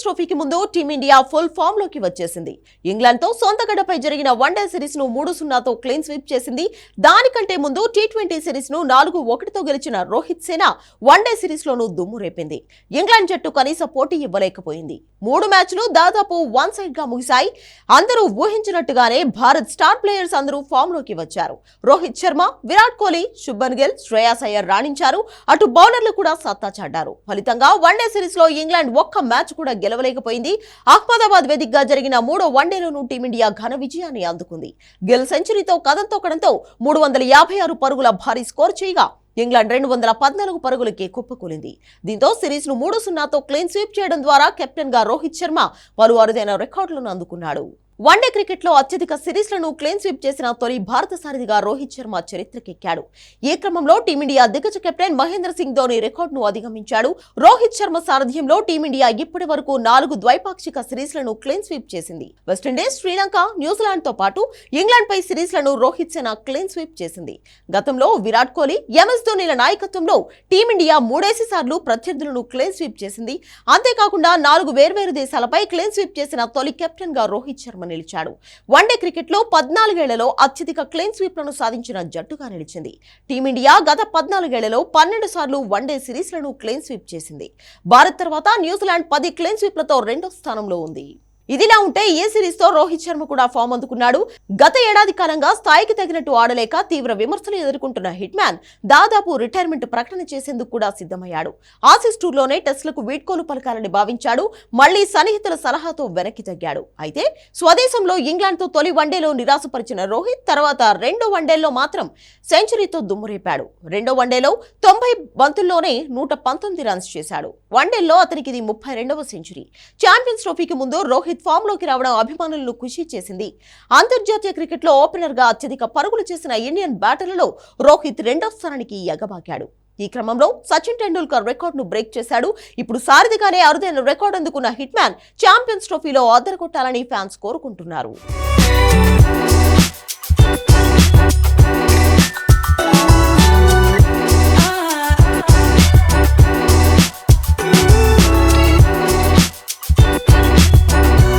Champions ట్రోఫీకి ముందు team India full ఫామ్లోకి వచ్చేసింది. ఇంగ్లాండ్తో సొంత గడపై జరిగిన వన్డే సిరీస్ను మూడు సున్నాతో క్లీన్ స్వీప్ చేసింది. దానికంటే ముందు టీ ట్వంటీ సిరీస్ను నాలుగు ఒకటితో గెలిచిన రోహిత్ సేన వన్డే సిరీస్ లోనూ దుమ్ము రేపింది. ఇంగ్లాండ్ జట్టు కనీస పోటీ ఇవ్వలేకపోయింది. మూడు మ్యాచ్లు దాదాపు వన్ సైడ్గా ముగిశాయి. అందరూ ఊహించినట్టుగానే భారత్ స్టార్ ప్లేయర్స్ అందరూ ఫామ్లోకి వచ్చారు. రోహిత్ శర్మ విరాట్ కోహ్లీ శుభన్ గిల్ శ్రేయాస్ అయ్యర్ రాణించారు. అటు బౌలర్లు కూడా సత్తా చాటారు. ఫలితంగా వన్డే సిరీస్లో ఇంగ్లాండ్ ఒక్క మ్యాచ్ కూడా గెలవలేకపోయింది. అహ్మదాబాద్ వేదికగా జరిగిన మూడో వన్డేలోనూ టీమిండియా ఘన విజయాన్ని అందుకుంది. గెల్ సెంచరీతో కథం మూడు వందల యాభై ఆరు పరుగుల భారీ స్కోర్ చేయగా ఇంగ్లాండ్ రెండు వందల పద్నాలుగు పరుగులకే కుప్పకూలింది. దీంతో సిరీస్ను మూడు సున్నాతో క్లీన్ స్వీప్ చేయడం ద్వారా కెప్టెన్గా రోహిత్ శర్మ పలు అరుదైన రికార్డులను అందుకున్నాడు. వన్డే క్రికెట్లో అత్యధిక సిరీస్లను క్లీన్ స్వీప్ చేసిన తొలి భారత సారథిగా రోహిత్ శర్మ చరిత్రకెక్కాడు. ఈ క్రమంలో టీమిండియా దిగ్గజ కెప్టెన్ మహేంద్ర సింగ్ ధోని రికార్డును అధిగమించాడు. రోహిత్ శర్మ సారథ్యంలో టీమిండియా ఇప్పటి వరకు నాలుగు ద్వైపాక్షిక సిరీస్లను క్లీన్ స్వీప్ చేసింది. వెస్టిండీస్ శ్రీలంక న్యూజిలాండ్తో పాటు ఇంగ్లాండ్ పై సిరీస్లను రోహిత్ సేన క్లీన్ స్వీప్ చేసింది. గతంలో విరాట్ కోహ్లీ ఎంఎస్ ధోనీల నాయకత్వంలో టీమిండియా మూడేసి సార్లు ప్రత్యర్థులను క్లీన్ స్వీప్ చేసింది. అంతేకాకుండా నాలుగు వేర్వేరు దేశాలపై క్లీన్ స్వీప్ చేసిన తొలి కెప్టెన్గా రోహిత్ శర్మ నిలిచాడు. వన్డే క్రికెట్లో పద్నాలుగేళ్ళలో అత్యధిక క్లీన్ స్వీప్లను సాధించిన జట్టుగా నిలిచింది. టీమిండియా గత పద్నాలుగేళ్ళలో పన్నెండు సార్లు వన్డే సిరీస్లను క్లీన్ స్వీప్ చేసింది. భారత్ తర్వాత న్యూజిలాండ్ పది క్లీన్ స్వీప్లతో రెండో స్థానంలో ఉంది. ఇదిలా ఉంటే ఏ సిరీస్తో రోహిత్ శర్మ కూడా ఫామ్ అందుకున్నాడు? గత ఏడాది కాలంగా స్థాయికి తగినట్టు ఆడలేక తీవ్ర విమర్శలు ఎదుర్కొంటున్న హిట్ మ్యాన్ దాదాపు రిటైర్మెంట్ ప్రకటన చేసేందుకు కూడా సిద్ధమయ్యాడు. ఆసిస్ టూర్లోనే టెస్టులకు వీడ్కోలు పలకాలని భావించాడు. మళ్ళీ సన్నిహితుల సలహాతో వెనక్కి తగ్గాడు. అయితే స్వదేశంలో ఇంగ్లాండ్తో తొలి వన్డేలో నిరాశపరిచిన రోహిత్ తర్వాత రెండో వన్డేల్లో మాత్రం సెంచరీతో దుమ్మురేపాడు. రెండో వన్డేలో తొంభై బంతుల్లోనే నూట పంతొమ్మిది రన్స్ చేశాడు. వన్డేల్లో అతనికి ఇది ముప్పై రెండవ సెంచరీ. ఛాంపియన్స్ ట్రోఫీకి ముందు రోహిత్ ఫామ్లోకి రావడం అభిమానులను ఖుషి చేసింది. అంతర్జాతీయ క్రికెట్లో ఓపెనర్గా అత్యధిక పరుగులు చేసిన ఇండియన్ బ్యాటర్లలో రోహిత్ రెండో స్థానానికి ఎగబాకాడు. ఈ క్రమంలో సచిన్ టెండూల్కర్ రికార్డును బ్రేక్ చేశాడు. ఇప్పుడు సారథిగానే అరుదైన రికార్డు అందుకున్న హిట్ మ్యాన్ ఛాంపియన్స్ ట్రోఫీలో కొట్టాలని ఫ్యాన్స్ కోరుకుంటున్నారు.